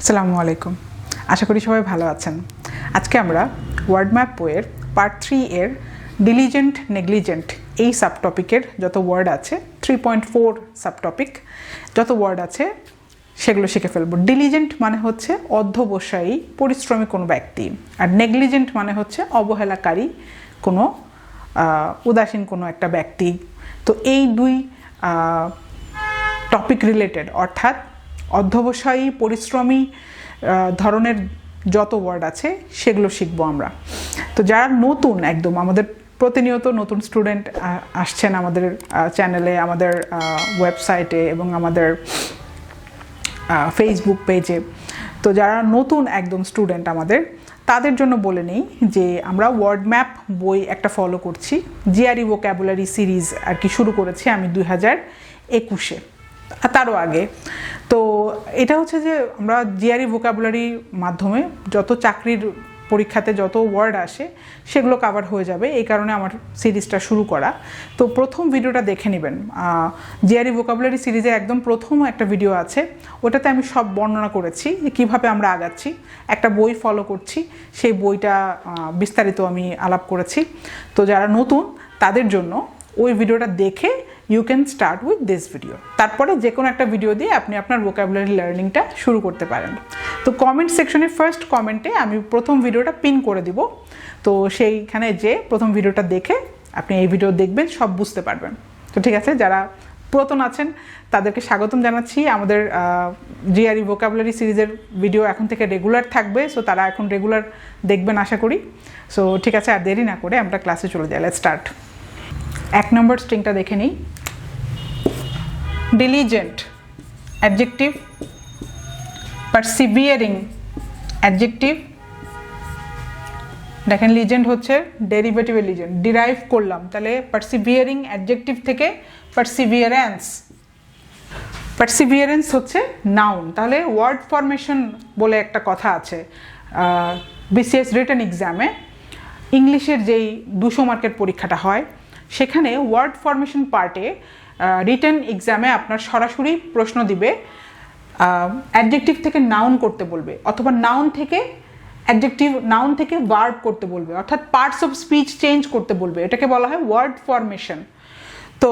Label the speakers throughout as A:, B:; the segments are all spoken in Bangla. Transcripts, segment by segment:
A: আসসালামু আলাইকুম। আশা করি সবাই ভালো আছেন। আজকে আমরা ওয়ার্ড ম্যাপ বইয়ের পার্ট থ্রি এর ডিলিজেন্ট নেগলিজেন্ট এই সাবটপিকের যত ওয়ার্ড আছে থ্রি পয়েন্ট ফোর সাবটপিক যত ওয়ার্ড আছে, সেগুলো শিখে ফেলব। ডিলিজেন্ট মানে হচ্ছে অধ্যবসায়ী, পরিশ্রমী কোনো ব্যক্তি। আর নেগলিজেন্ট মানে হচ্ছে অবহেলাকারী কোনো উদাসীন কোনো একটা ব্যক্তি। তো এই দুই টপিক রিলেটেড অর্থাৎ অধ্যবসায়ী, পরিশ্রমী ধরনের যত ওয়ার্ড আছে, সেগুলো শিখব আমরা। তো যারা নতুন একদম, আমাদের প্রতিনিয়ত নতুন স্টুডেন্ট আসছেন আমাদের চ্যানেলে আমাদের ওয়েবসাইটে এবং আমাদের ফেসবুক পেজে তো যারা নতুন একদম স্টুডেন্ট আমাদের, তাদের জন্য বলে নেই যে আমরা ওয়ার্ড ম্যাপ বই একটা ফলো করছি। জিআরই ভোক্যাবুলারি সিরিজ আর কি শুরু করেছি আমি দুই হাজার একুশে। তারও আগে। তো এটা হচ্ছে যে আমরা জিআরই ভোক্যাবুলারির মাধ্যমে যত চাকরির পরীক্ষাতে যত ওয়ার্ড আসে, সেগুলো কাভার হয়ে যাবে। এই কারণে আমার সিরিজটা শুরু করা। তো প্রথম ভিডিওটা দেখে নেবেন। জিআরই ভোকাবুলারি সিরিজে একদম প্রথম একটা ভিডিও আছে। ওটাতে আমি সব বর্ণনা করেছি কীভাবে আমরা আগাচ্ছি। একটা বই ফলো করছি। সেই বইটা বিস্তারিত আমি আলাপ করেছি। তো যারা নতুন, তাদের জন্য ওই ভিডিওটা দেখে you can start with this video তারপরে যে কোনো একটা ভিডিও দিয়ে আপনি আপনার ভোকাবুলারি লার্নিংটা শুরু করতে পারেন। তো কমেন্ট সেকশনের ফার্স্ট কমেন্টে আমি প্রথম ভিডিওটা পিন করে দিব। তো সেইখানে যে প্রথম ভিডিওটা দেখে আপনি এই ভিডিও দেখবেন, সব বুঝতে পারবেন। তো ঠিক আছে, যারা পুরাতন আছেন, তাদেরকে স্বাগতম জানাচ্ছি। আমাদের জিআরই ভোকাবুলারি সিরিজের ভিডিও এখন থেকে রেগুলার থাকবে সো তারা এখন রেগুলার দেখবেন আশা করি। সো ঠিক আছে, আর দেরি না করে আমরা ক্লাসে চলে যাই। লেট স্টার্ট এক নম্বর স্ট্রিংটা দেখে নিই। ডিলিজেন্ট অ্যাডজেক্টিভ পারসিভিয়ারিং অ্যাডজেক্টিভ দেখেন লিজেন্ড হচ্ছে ডেরিভেটিভের লিজেন্ড ডিরাইভ করলাম। তাহলে পারসিভিয়ারিং অ্যাডজেক্টিভ থেকে পারসিভিয়ারেন্স পারসিভিয়ারেন্স হচ্ছে নাউন তাহলে ওয়ার্ড ফরমেশন বলে একটা কথা আছে বিসিএস রিটার্ন এক্সামে ইংলিশের যেই দুশো মার্কের পরীক্ষাটা হয় সেখানে ওয়ার্ড ফরমেশন পার্টে রিটার্ন এক্সামে আপনার সরাসরি প্রশ্ন দিবে অ্যাডজেক্টিভ থেকে নাউন করতে বলবে, অথবা নাউন থেকে অ্যাডজেক্টিভ নাউন থেকে ভার্ব করতে বলবে, অর্থাৎ পার্টস অফ স্পিচ চেঞ্জ করতে বলবে, এটাকে বলা হয় ওয়ার্ড ফরমেশন তো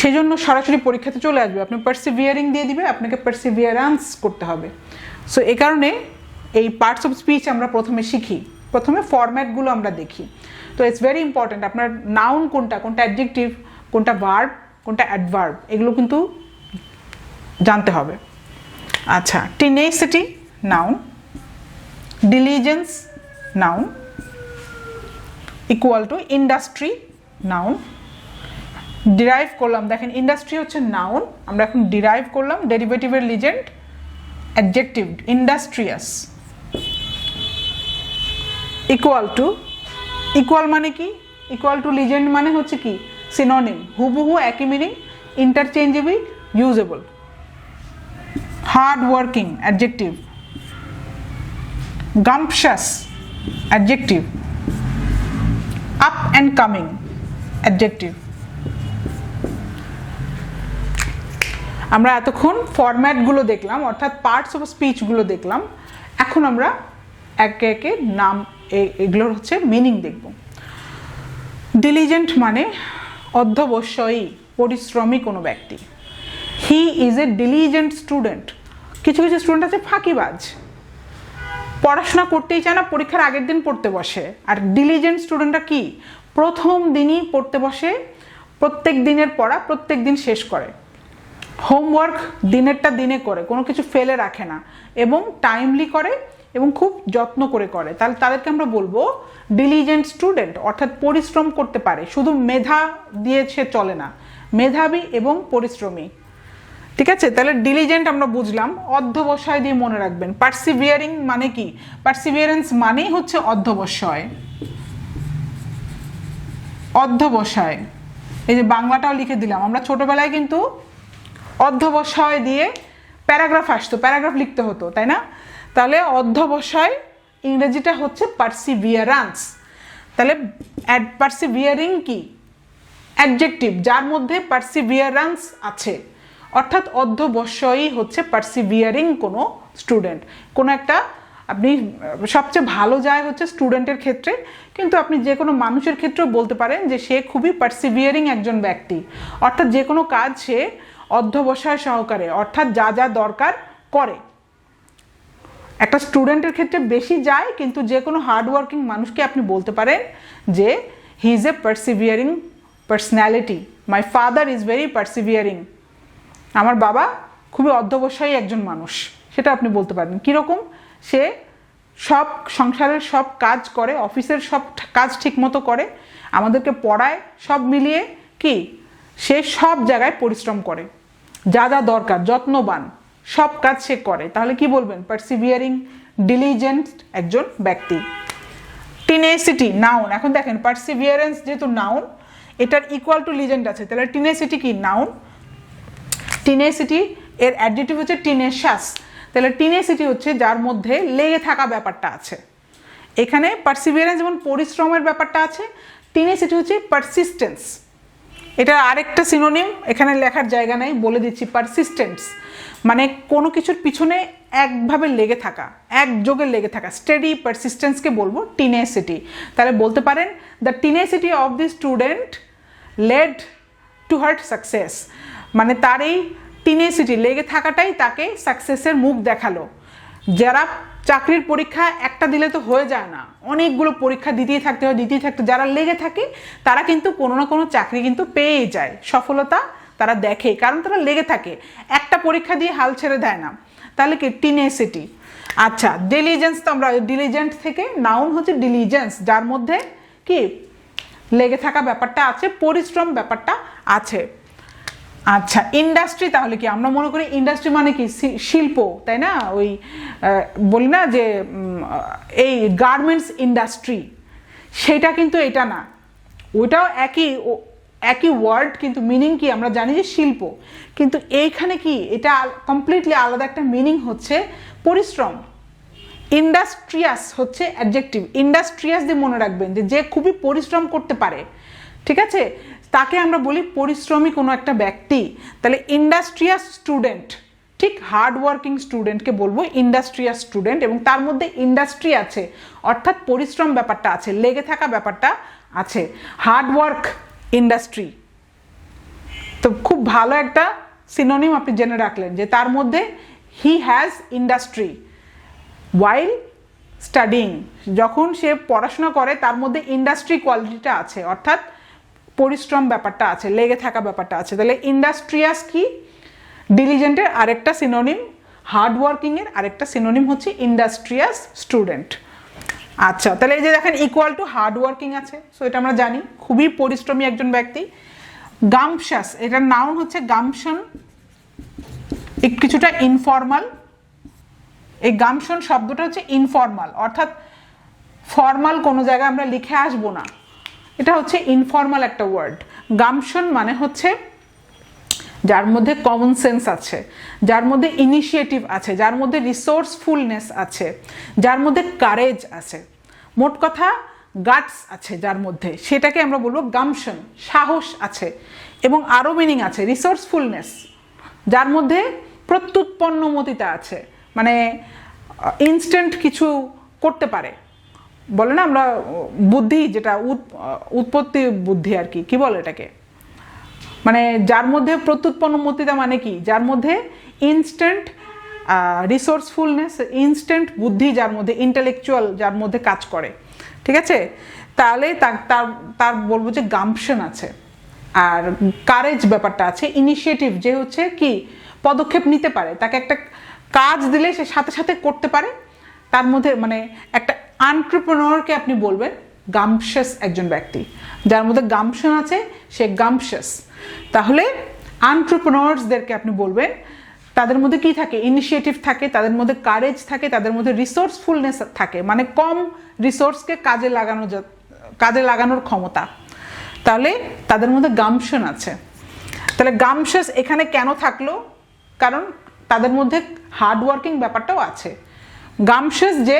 A: সেজন্য সরাসরি পরীক্ষাতে চলে আসবে, আপনি পার্সিভিয়ারিং দিয়ে দিবে, আপনাকে পার্সিভিয়ারান্স করতে হবে। সো এই কারণে এই পার্টস অফ স্পিচ আমরা প্রথমে শিখি, প্রথমে ফরম্যাটগুলো আমরা দেখি। তো ইটস ভেরি ইম্পর্ট্যান্ট আপনার নাউন কোনটা কোনটা অ্যাডজেক্টিভ কোনটা ভার্ব কোনটা অ্যাডভার্ব এগুলো কিন্তু জানতে হবে। আচ্ছা tenacity noun diligence noun equal to industry noun derive করলাম। দেখেন ইন্ডাস্ট্রি হচ্ছে নাউন আমরা এখন ডিরাইভ করলাম ডেরিভেটিভের legend adjective industrious equal to equal মানে কি? ইকুয়াল টু লিজেন্ড মানে হচ্ছে কি? সিনোনিম হুবহু একই meaning interchangeable usable hard working adjective gumptious, adjective. Up and coming, adjective. আমরা এতক্ষণ ফরম্যাটগুলো দেখলাম, অর্থাৎ পার্টস অফ স্পিচগুলো দেখলাম। এখন আমরা একে একে নাম এগুলোর হচ্ছে মিনিং দেখব। ডিলিজেন্ট মানে অধ্যবশ্যই পরিশ্রমী কোনো ব্যক্তি। He is a diligent student কিছু কিছু স্টুডেন্ট আছে ফাঁকিবাজ। পড়াশোনা করতেই চায় না, পরীক্ষার আগের দিন পড়তে বসে। আর ডিলিজেন্ট স্টুডেন্টরা কি? প্রথম দিনই পড়তে বসে, প্রত্যেক দিনের পড়া, প্রত্যেক দিন শেষ করে। হোমওয়ার্ক দিনেরটা দিনে করে, কোনো কিছু ফেলে রাখে না। এবং টাইমলি করে এবং খুব যত্ন করে করে। তাহলে তাদেরকে আমরা বলব ডিলিজেন্ট স্টুডেন্ট অর্থাৎ পরিশ্রম করতে পারে। শুধু মেধা দিয়ে সে চলে না, মেধাবী এবং পরিশ্রমী। ঠিক আছে? তাহলে ডিলিজেন্ট আমরা বুঝলাম। অধ্যবসায় দিয়ে মনে রাখবেন। পার্সিভিয়ারিং মানে কি? পার্সিভিয়ারেন্স মানেই হচ্ছে অধ্যবসায়। অধ্যবসায়। এই যে বাংলাটাও লিখে দিলাম। আমরা ছোটবেলায় কিন্তু অধ্যবসায় দিয়ে প্যারাগ্রাফ আসতো। প্যারাগ্রাফ লিখতে হতো, তাই না? তাহলে অধ্যবসায় ইংরেজিটা হচ্ছে পার্সিভিয়ারান্স তাহলে পার্সিভিয়ারিং কি? অ্যাডজেক্টিভ যার মধ্যে পার্সিভিয়ারান্স আছে। অর্থাৎ অধ্যবসায়ী হচ্ছে পার্সিভিয়ারিং কোনো স্টুডেন্ট কোনো একটা আপনি, সবচেয়ে ভালো যায় হচ্ছে স্টুডেন্টের ক্ষেত্রে, কিন্তু আপনি যে কোনো মানুষের ক্ষেত্রেও বলতে পারেন যে সে খুবই পার্সিভিয়ারিং একজন ব্যক্তি। অর্থাৎ যে কোনো কাজ সে অধ্যবসায় সহকারে, অর্থাৎ যা যা দরকার করে। একটা স্টুডেন্টের ক্ষেত্রে বেশি যায়, কিন্তু যে কোনো হার্ডওয়ার্কিং মানুষকে আপনি বলতে পারেন যে he is a persevering personality my father is very persevering আমার বাবা খুবই অধ্যবসায়ী একজন মানুষ, সেটা আপনি বলতে পারেন। কীরকম? সে সব সংসারের সব কাজ করে, অফিসের সব কাজ ঠিকমতো করে, আমাদেরকে পড়ায়, সব মিলিয়ে কি? সে সব জায়গায় পরিশ্রম করে। যা যা দরকার, যত্নবান। সব কাজ সে করে। তাহলে কি বলবেন? পার্সিভিয়ারিং ডিলিজেন্ট একজন ব্যক্তি। টিনেসিটি নাউন এখন দেখেন পার্সিভিয়ারেন্স যেহেতু নাউন এটার ইকুয়াল টু লিজেন্ড আছে। তাহলে টিনেসিটি কি? নাউন টিনেসিটি এর অ্যাডজেটিভ হচ্ছে টিনেশাস তাহলে টিনেসিটি হচ্ছে যার মধ্যে লেগে থাকা ব্যাপারটা আছে। এখানে পার্সিভিয়ারেন্স যেমন পরিশ্রমের ব্যাপারটা আছে। টিনেসিটি হচ্ছে পারসিস্টেন্স এটা আরেকটা সিনোনিম এখানে লেখার জায়গা নেই। বলে দিচ্ছি পারসিস্টেন্স মানে কোনো কিছুর পিছনে একভাবে লেগে থাকা, একযোগে লেগে থাকা স্টেডি পারসিস্টেন্সকে বলব টিনেসিটি তাহলে বলতে পারেন the tenacity of the student led to hard success মানে তার এই টিনেসিটি লেগে থাকাটাই তাকে সাকসেসের মুখ দেখাল। যারা চাকরির পরীক্ষা একটা দিলে তো হয়ে যায় না। অনেকগুলো পরীক্ষা দিতেই থাকতে হয়, দিতেই থাকতে যারা লেগে থাকে, তারা কিন্তু কোনো না কোনো চাকরি কিন্তু পেয়েই যায়। সফলতা তারা দেখে, কারণ তারা লেগে থাকে। একটা পরীক্ষা দিয়ে হাল ছেড়ে দেয় না। তাহলে কি? টিনেসিটি আচ্ছা ডিলিজেন্স তো আমরা ডিলিজেন্ট থেকে নাউন হচ্ছে ডিলিজেন্স যার মধ্যে কি? লেগে থাকা ব্যাপারটা আছে, পরিশ্রম ব্যাপারটা আছে। আচ্ছা ইন্ডাস্ট্রি তাহলে কি? আমরা মনে করি ইন্ডাস্ট্রি মানে কি? শিল্প, তাই না? ওই বলি না যে এই গার্মেন্টস ইন্ডাস্ট্রি সেটা কিন্তু এটা না। ওইটাও একই একই ওয়ার্ড কিন্তু মিনিং কি? আমরা জানি যে শিল্প। কিন্তু এইখানে কি? এটা কমপ্লিটলি আলাদা একটা মিনিং হচ্ছে পরিশ্রম। ইন্ডাস্ট্রিয়াস হচ্ছে অ্যাডজেক্টিভ ইন্ডাস্ট্রিয়াস দিয়ে মনে রাখবেন যে যে খুবই পরিশ্রম করতে পারে, ঠিক আছে? তাকে আমরা বলি পরিশ্রমী কোনো একটা ব্যক্তি। তাহলে ইন্ডাস্ট্রিয়াস স্টুডেন্ট ঠিক হার্ড ওয়ার্কিং স্টুডেন্টকে বলব ইন্ডাস্ট্রিয়াস স্টুডেন্ট এবং তার মধ্যে ইন্ডাস্ট্রি আছে। অর্থাৎ পরিশ্রম ব্যাপারটা আছে, লেগে থাকা ব্যাপারটা আছে। হার্ড ওয়ার্ক ইন্ডাস্ট্রি তো খুব ভালো একটা সিনোনিম আপনি জেনে রাখলেন যে তার মধ্যে he has industry while studying যখন সে পড়াশোনা করে, তার মধ্যে ইন্ডাস্ট্রি কোয়ালিটিটা আছে, অর্থাৎ পরিশ্রম ব্যাপারটা আছে, লেগে থাকা ব্যাপারটা আছে। তাহলে ইন্ডাস্ট্রিয়াস কি? ডিলিজেন্টের আরেকটা সিনোনিম হার্ড ওয়ার্কিংয়ের আরেকটা সিনোনিম হচ্ছে ইন্ডাস্ট্রিয়াস স্টুডেন্ট আচ্ছা তাহলে এই যে দেখেন ইকুয়াল টু হার্ড ওয়ার্কিং আছে। সো এটা আমরা জানি, খুবই পরিশ্রমী একজন ব্যক্তি। গামশাস এটার নাউন হচ্ছে গামশন কিছুটা ইনফর্মাল এই গামশন শব্দটা হচ্ছে ইনফর্মাল অর্থাৎ ফর্মাল কোনো জায়গায় আমরা লিখে আসব না। এটা হচ্ছে ইনফর্মাল একটা ওয়ার্ড গামশন মানে হচ্ছে যার মধ্যে কমন সেন্স আছে, যার মধ্যে ইনিশিয়েটিভ আছে, যার মধ্যে রিসোর্সফুলনেস আছে, যার মধ্যে কারেজ আছে। মোট কথা গাটস আছে যার মধ্যে। সেটাকে আমরা বলব গামশন সাহস আছে এবং আরও মিনিং আছে রিসোর্সফুলনেস যার মধ্যে প্রত্যুৎপন্নমতিতা আছে। মানে ইনস্ট্যান্ট কিছু করতে পারে। বলে না আমরা বুদ্ধি যেটা উৎ- উৎপত্তি বুদ্ধি আর কি কি বলে এটাকে? মানে যার মধ্যে প্রত্যুৎপন্নমতিতা মানে কি? যার মধ্যে ইনস্ট্যান্ট রিসোর্সফুলনেস ইনস্ট্যান্ট বুদ্ধি যার মধ্যে ইন্টেলেকচুয়াল যার মধ্যে কাজ করে, ঠিক আছে? তাহলে তার তার বলব যে গাম্পশন আছে। আর কারেজ ব্যাপারটা আছে ইনিশিয়েটিভ যে হচ্ছে কি, পদক্ষেপ নিতে পারে। তাকে একটা কাজ দিলে সে সাথে সাথে করতে পারে। তার মধ্যে মানে একটা আন্টারপ্রেনরকে আপনি বলবেন গামশাস একজন ব্যক্তি। যার মধ্যে গামশন আছে, সে গামশাস তাহলে আন্টারপ্রেনরসদেরকে আপনি বলবেন তাদের মধ্যে কি থাকে? ইনিশিয়েটিভ থাকে, তাদের মধ্যে কারেজ থাকে, তাদের মধ্যে রিসোর্সফুলনেস থাকে। মানে কম রিসোর্সকে কাজে লাগানো কাজে লাগানোর ক্ষমতা। তাহলে তাদের মধ্যে গামশন আছে। তাহলে গামশাস এখানে কেন থাকল? কারণ তাদের মধ্যে হার্ড ওয়ার্কিং ব্যাপারটাও আছে। গামশাস যে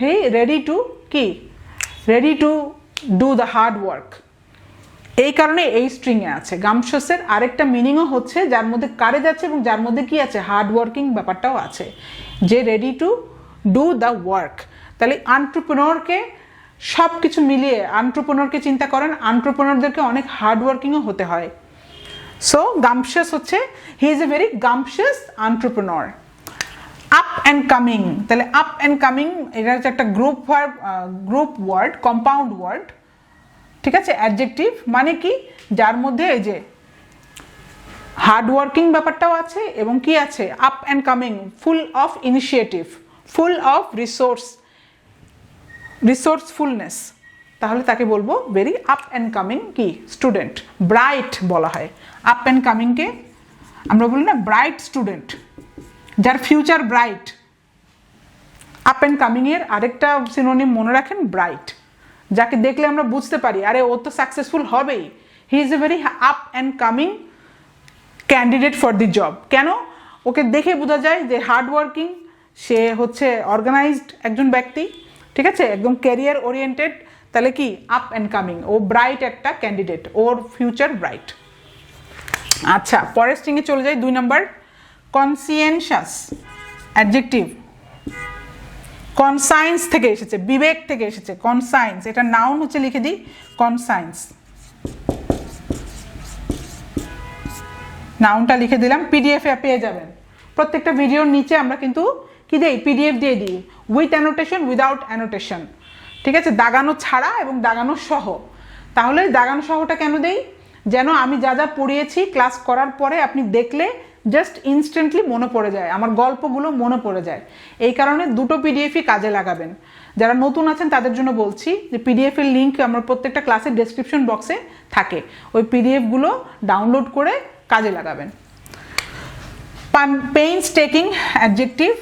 A: হে রেডি টু কি? Ready to do the hard work এই কারণে এই স্ট্রিংয়ে আছে। গামশসের আরেকটা মিনিংও হচ্ছে যার মধ্যে কারেজ আছে এবং যার মধ্যে কি আছে? হার্ড ওয়ার্কিং ব্যাপারটাও আছে। যে ready to do the work তাহলে আন্টারপ্রেনরকে সব কিছু মিলিয়ে আন্টারপ্রেনরকে চিন্তা করেন আন্টারপ্রেনরদেরকে অনেক হার্ড ওয়ার্কিংও হতে হয়। সো গামশাস হচ্ছে he is a very gumptious entrepreneur up and coming তাহলে আপ অ্যান্ড কামিং এটা হচ্ছে একটা group word group word compound word ঠিক আছে? অ্যাডজেক্টিভ মানে কি? যার মধ্যে এই যে হার্ড ওয়ার্কিং ব্যাপারটাও আছে এবং কি আছে? Up and coming full of initiative full of resource resourcefulness তাহলে তাকে বলব ভেরি আপ অ্যান্ড কামিং কি? স্টুডেন্ট ব্রাইট বলা হয়। আপ অ্যান্ড কামিংকে আমরা বলি না ব্রাইট স্টুডেন্ট যার ফিউচার ব্রাইট আপ অ্যান্ড কামিংয়ের আরেকটা সিনোনিম মনে রাখেন ব্রাইট যাকে দেখলে আমরা বুঝতে পারি, আরে ও তো সাকসেসফুল হবেই। He is a very up and coming candidate for the job কেন? ওকে দেখে বোঝা যায় যে হার্ড ওয়ার্কিং সে হচ্ছে অর্গানাইজড একজন ব্যক্তি, ঠিক আছে? একদম ক্যারিয়ার ওরিয়েন্টেড তাহলে কি? আপ অ্যান্ড কামিং ও ব্রাইট একটা ক্যান্ডিডেট ওর ফিউচার ব্রাইট আচ্ছা পরের স্ট্রিংয়ে চলে যাই, দুই নম্বর কনসিয়েনশাস অ্যাডজেক্টিভ কনসাইন্স থেকে এসেছে, বিবেক থেকে এসেছে কনসাইন্স এটা নাউন হচ্ছে লিখে দিই কনসাইন্স নাউনটা লিখে দিলাম পিডিএফ পেয়ে যাবেন। প্রত্যেকটা ভিডিওর নিচে আমরা কিন্তু কি দিই? পিডিএফ দিয়ে দিই উইথ অ্যানোটেশন উইদাউট অ্যানোটেশন ঠিক আছে? দাগানো ছাড়া এবং দাগানো সহ। তাহলে দাগানো সহটা কেন দেই? যেন আমি যা যা পড়িয়েছি ক্লাস করার পরে আপনি দেখলে জাস্ট ইনস্ট্যান্টলি মনে পড়ে যায়। আমার গল্পগুলো মনে পড়ে যায়। এই কারণে দুটো পিডিএফই কাজে লাগাবেন। যারা নতুন আছেন, তাদের জন্য বলছি যে পিডিএফ এর লিঙ্ক আমার প্রত্যেকটা ক্লাসের ডেসক্রিপশন বক্সে থাকে। ওই পিডিএফগুলো ডাউনলোড করে কাজে লাগাবেন। Pains taking adjective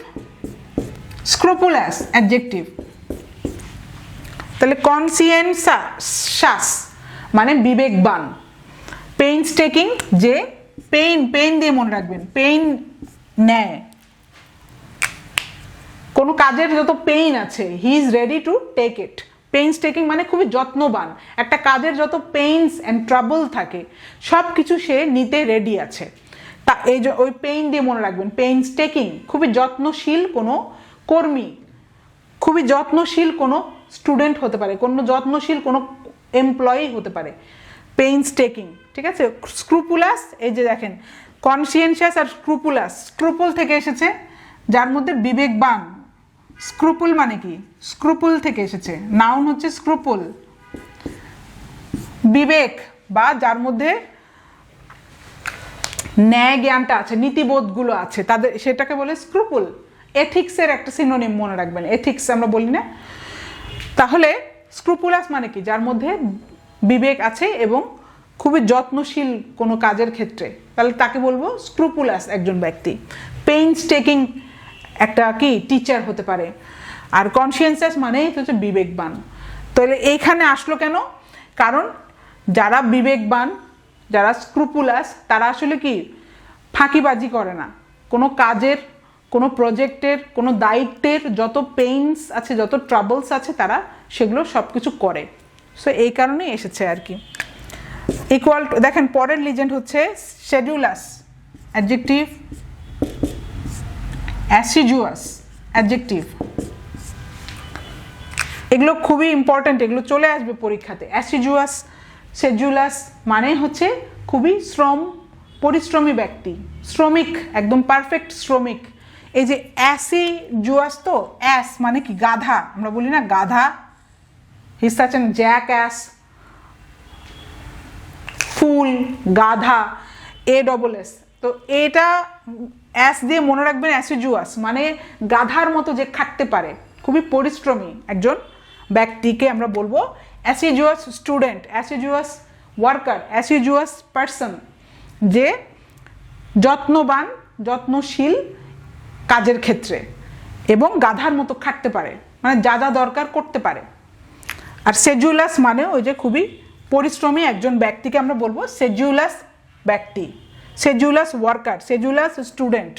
A: scrupulous adjective তাহলে কনসিয়েন্সাস মানে বিবেকবান। পেইন্স টেকিং যে পেইন পেইন দিয়ে মনে রাখবেন। পেইন নেয়। কোনো কাজের যত পেইন আছে he is ready to take it pains taking মানে খুবই যত্নবান। একটা কাজের যত পেইনস অ্যান্ড ট্রাবল থাকে সব কিছু সে নিতে রেডি আছে। তা এই ওই পেইন দিয়ে মনে রাখবেন। পেইন্স টেকিং খুবই যত্নশীল কোনো কর্মী। খুবই যত্নশীল কোনো স্টুডেন্ট হতে পারে। কোনো যত্নশীল কোনো এমপ্লয়ি হতে পারে। পেইন্স টেকিং ঠিক আছে? স্ক্রুপুলাস এই যে দেখেন কনসিয়েন্সিয়াস আর স্ক্রুপুলাস স্ক্রুপুল থেকে এসেছে, যার মধ্যে বিবেকবান। স্ক্রুপুল মানে কি? স্ক্রুপুল থেকে এসেছে। নাউন হচ্ছে স্ক্রুপুল বিবেক, বা যার মধ্যে ন্যায় জ্ঞানটা আছে, নীতিবোধগুলো আছে, তাদের, সেটাকে বলে স্ক্রুপুল এথিক্সের একটা সিনোনিম মনে রাখবেন এথিক্স আমরা বলি না। তাহলে স্ক্রুপুলাস মানে কি? যার মধ্যে বিবেক আছে এবং খুবই যত্নশীল কোনো কাজের ক্ষেত্রে, তাহলে তাকে বলব স্ক্রুপুলাস একজন ব্যক্তি। পেইন্স টেকিং একটা কি টিচার হতে পারে। আর কনসিয়েন্সাস মানেই হচ্ছে বিবেকবান। তাহলে এইখানে আসলো কেন? কারণ যারা বিবেকবান, যারা স্ক্রুপুলাস তারা আসলে কি, ফাঁকিবাজি করে না। কোনো কাজের, কোনো প্রজেক্টের কোনো দায়িত্বের যত পেইনস আছে, যত ট্রাবলস আছে, তারা সেগুলো সব কিছু করে। সো এই কারণেই এসেছে আর কি। ইকুয়াল টু দেখেন, পরের লিজেন্ড হচ্ছে শেডিউলাস অ্যাডজেক্টিভ অ্যাসিজুয়াস অ্যাডজেক্টিভ এগুলো খুবই ইম্পর্ট্যান্ট এগুলো চলে আসবে পরীক্ষাতে। অ্যাসিজুয়াস শেডিউলাস মানে হচ্ছে খুবই শ্রম, পরিশ্রমী ব্যক্তি, শ্রমিক, একদম পারফেক্ট শ্রমিক। এই যে অ্যাসি জুয়াস তো অ্যাস মানে কি, গাধা, আমরা বলি না গাধা। হি জ্যাক অ্যাস ফুল গাধা এ ডবল এস তো এটা অ্যাস দিয়ে মনে রাখবেন অ্যাসিজুয়াস মানে গাধার মতো যে খাটতে পারে। খুবই পরিশ্রমী একজন ব্যক্তিকে আমরা বলব অ্যাসিজুয়াস স্টুডেন্ট অ্যাসিজুয়াস ওয়ার্কার অ্যাসিজুয়াস পার্সন যে যত্নবান, যত্নশীল কাজের ক্ষেত্রে এবং গাধার মতো খাটতে পারে মানে যা যা দরকার করতে পারে। আর সেজুলাস মানে ওই যে খুবই পরিশ্রমী একজন ব্যক্তিকে আমরা বলব সেজুলাস ব্যক্তি সেজুলাস ওয়ার্কার সেজুলাস স্টুডেন্ট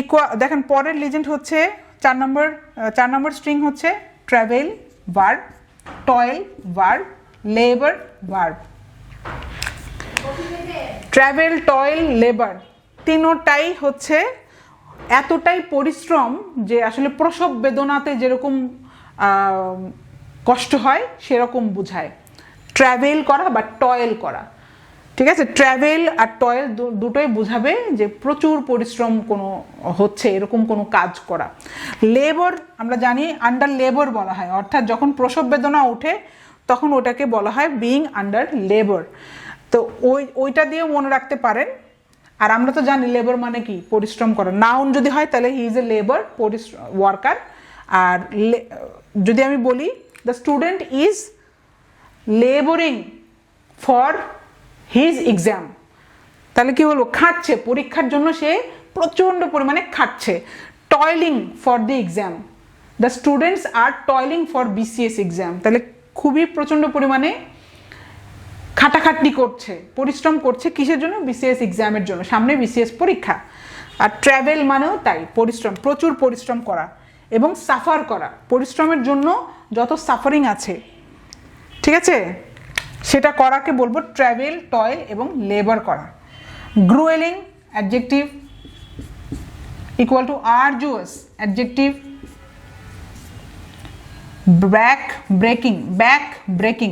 A: ইকুয়া দেখেন, পরের লিজেন্ড হচ্ছে, চার নম্বর চার নম্বর স্ট্রিং হচ্ছে travail verb toil verb labour verb travail toil labour তিনোটাই হচ্ছে এতটাই পরিশ্রম যে আসলে প্রসব বেদনাতে যেরকম কষ্ট হয়, সেরকম বোঝায়। ট্রাভেল করা বা টয়েল করা। ঠিক আছে? ট্রাভেল আর টয়েল দুটোই বোঝাবে যে প্রচুর পরিশ্রম কোনো হচ্ছে, এরকম কোনো কাজ করা। লেবার আমরা জানি আন্ডার লেবার বলা হয়। অর্থাৎ যখন প্রসব বেদনা ওঠে, তখন ওটাকে বলা হয় বিং আন্ডার লেবার তো ওই, ওইটা দিয়েও মনে রাখতে পারেন। আর আমরা তো জানি লেবার মানে কি? পরিশ্রম করা। নাউন যদি হয়, তাহলে হি ইজ এ লেবার পরিশ্রম ওয়ার্কার আর যদি আমি বলি the student is labouring for his exam তাহলে কি হলো খাটছে পরীক্ষার জন্য সে প্রচণ্ড পরিমাণে খাটছে toiling for the exam the students R toiling for BCS exam তাহলে খুবই প্রচণ্ড পরিমাণে খাটাখাটনি করছে, পরিশ্রম করছে কিসের জন্য? বিসিএস এক্সামের জন্য। সামনে বিসিএস পরীক্ষা। আর ট্রাভেল মানেও তাই, পরিশ্রম, প্রচুর পরিশ্রম করা এবং সাফার করা। পরিশ্রমের জন্য যত সাফারিং আছে ঠিক আছে? সেটা করাকে বলব ট্রাভেল টয়েল এবং লেবার করা। Gruelling adjective equal to arduous adjective back breaking back breaking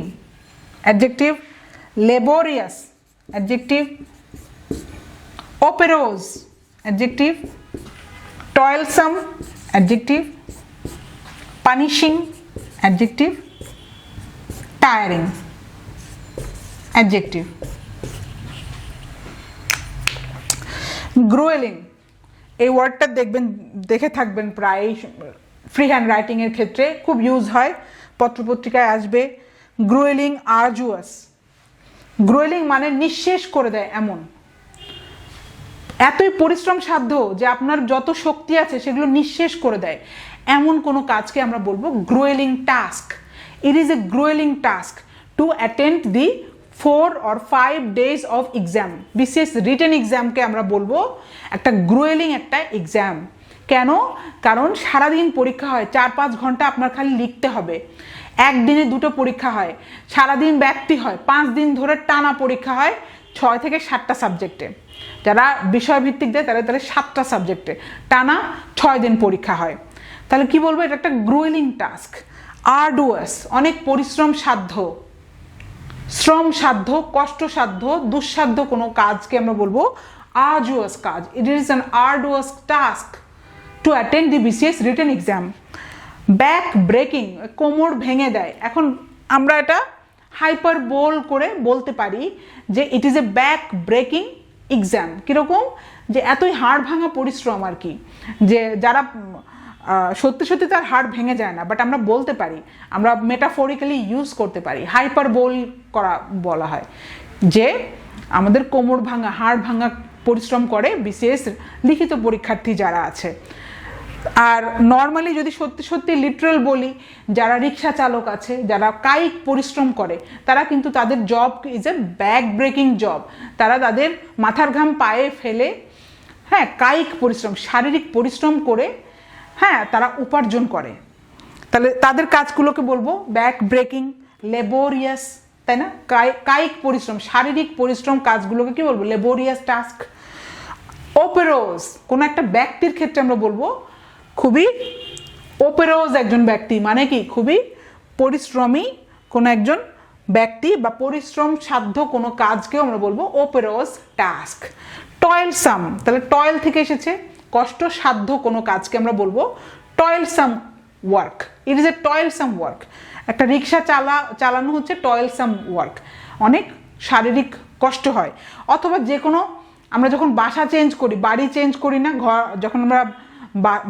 A: adjective laborious, adjective operose adjective toilsome, adjective punishing, adjective tiring. Adjective. Gruelling এই ওয়ার্ডটা দেখবেন, দেখে থাকবেন প্রায় ফ্রি হ্যান্ড রাইটিংয়ের ক্ষেত্রে খুব ইউজ হয়। পত্রপত্রিকায় আসবে গ্রোয়েলিং আরজুয়াস গ্রোয়েলিং মানে নিঃশেষ করে দেয় এমন। এতই পরিশ্রম সাধ্য যে আপনার যত শক্তি আছে সেগুলো নিঃশেষ করে দেয়। এমন কোনো কাজকে আমরা বলব gruelling task it is a gruelling task to attend the four or five days of exam বিশেষ রিটেন এক্সামকে আমরা বলব। একটা গ্রোয়েলিং একটা এক্সাম কেন? কারণ সারাদিন পরীক্ষা হয়, চার পাঁচ ঘণ্টা আপনার খালি লিখতে হবে। একদিনে দুটো পরীক্ষা হয়, সারাদিন ব্যক্তি হয়, পাঁচ দিন ধরে টানা পরীক্ষা হয় ছয় থেকে সাতটা সাবজেক্টে যারা বিষয়ভিত্তিক দেয়, তারা তাহলে সাতটা সাবজেক্টে টানা ছয় দিন পরীক্ষা হয়। তাহলে কি বলব? এটা একটা গ্রোয়েলিং টাস্ক আরডুয়াস অনেক পরিশ্রম সাধ্য, শ্রম সাধ্য কষ্টসাধ্য দুঃসাধ্য কোনো কাজকে আমরা বলব আরজুয়াস কাজ। It is an arduous task to attend the BCS written exam back breaking কোমর ভেঙে দেয়। এখন আমরা এটা হাইপার বোল করে বলতে পারি যে it is a back breaking exam কীরকম? যে এতই হাড় ভাঙা পরিশ্রম আর কি। যে যারা সত্যি সত্যি তার হাড় ভেঙে যায় না বাট আমরা বলতে পারি, আমরা মেটাফোরিক্যালি ইউজ করতে পারি হাইপার বোল করা বলা হয়, যে আমাদের কোমর ভাঙা, হাড় ভাঙা পরিশ্রম করে বিশেষ লিখিত পরীক্ষার্থী যারা আছে। আর নর্মালি যদি সত্যি সত্যি লিটারাল বলি, যারা রিক্সা চালক আছে, যারা কায়িক পরিশ্রম করে, তারা কিন্তু তাদের job is a back breaking job তারা তাদের মাথার ঘাম পায়ে ফেলে হ্যাঁ কায়িক পরিশ্রম, শারীরিক পরিশ্রম করে হ্যাঁ তারা উপার্জন করে। তাহলে তাদের কাজগুলোকে বলব ব্যাক ব্রেকিং লেবোরিয়াস তাই না? কায়- কায়িক পরিশ্রম, শারীরিক পরিশ্রম কাজগুলোকে কি বলব? লেবোরিয়াস টাস্ক ওপেরোজ কোনো একটা ব্যক্তির ক্ষেত্রে আমরা বলব, খুবই ওপেরোজ একজন ব্যক্তি মানে কি? খুবই পরিশ্রমী কোনো একজন ব্যক্তি বা পরিশ্রম সাধ্য কোনো কাজকেও আমরা বলব ওপেরোজ টাস্ক টয়েলসাম তাহলে টয়েল থেকে এসেছে। কষ্ট সাধ্য কোনো কাজকে আমরা বলব toilsome work it is a toilsome work একটা রিক্সা চালা, চালানো হচ্ছে টয়েলসাম ওয়ার্ক অনেক শারীরিক কষ্ট হয়। অথবা যে কোনো আমরা যখন বাসা চেঞ্জ করি, বাড়ি চেঞ্জ করি না, ঘর, যখন আমরা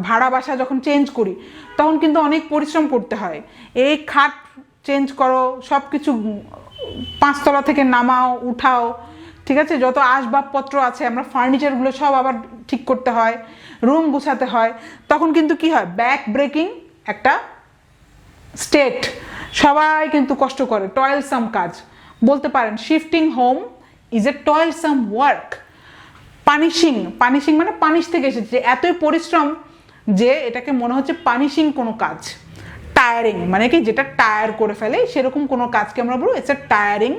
A: ভাড়া বাসা যখন চেঞ্জ করি, তখন কিন্তু অনেক পরিশ্রম করতে হয়। এই খাট চেঞ্জ করো সব কিছু পাঁচতলা থেকে নামাও, উঠাও ঠিক আছে? যত আসবাবপত্র আছে, আমরা ফার্নিচারগুলো সব আবার ঠিক করতে হয় রুম গুছাতে হয়। তখন কিন্তু কি হয়? ব্যাক ব্রেকিং একটা স্টেট সবাই কিন্তু কষ্ট করে। টয়েলসাম কাজ। বলতে পারেন shifting home is a toilsome work punishing punishing মানে পানিশ থেকে এসেছে। এতই পরিশ্রম যে এটাকে মনে হচ্ছে পানিশিং কোনো কাজ। টায়ারিং মানে কি? যেটা টায়ার করে ফেলে, সেরকম কোনো কাজকে আমরা বলব it's a tiring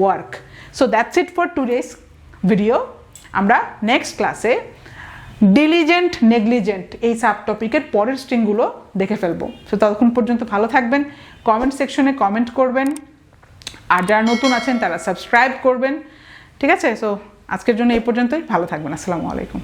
A: work so that's it for today's video আমরা নেক্সট ক্লাসে ডিলিজেন্ট নেগলিজেন্ট এই সাব টপিকের পরের স্ট্রিংগুলো দেখে ফেলব। সো ততক্ষণ পর্যন্ত ভালো থাকবেন কমেন্ট সেকশনে কমেন্ট করবেন, আর যারা নতুন আছেন তারা সাবস্ক্রাইব করবেন। ঠিক আছে? সো আজকের জন্য এই পর্যন্তই। ভালো থাকবেন। আসসালামু আলাইকুম।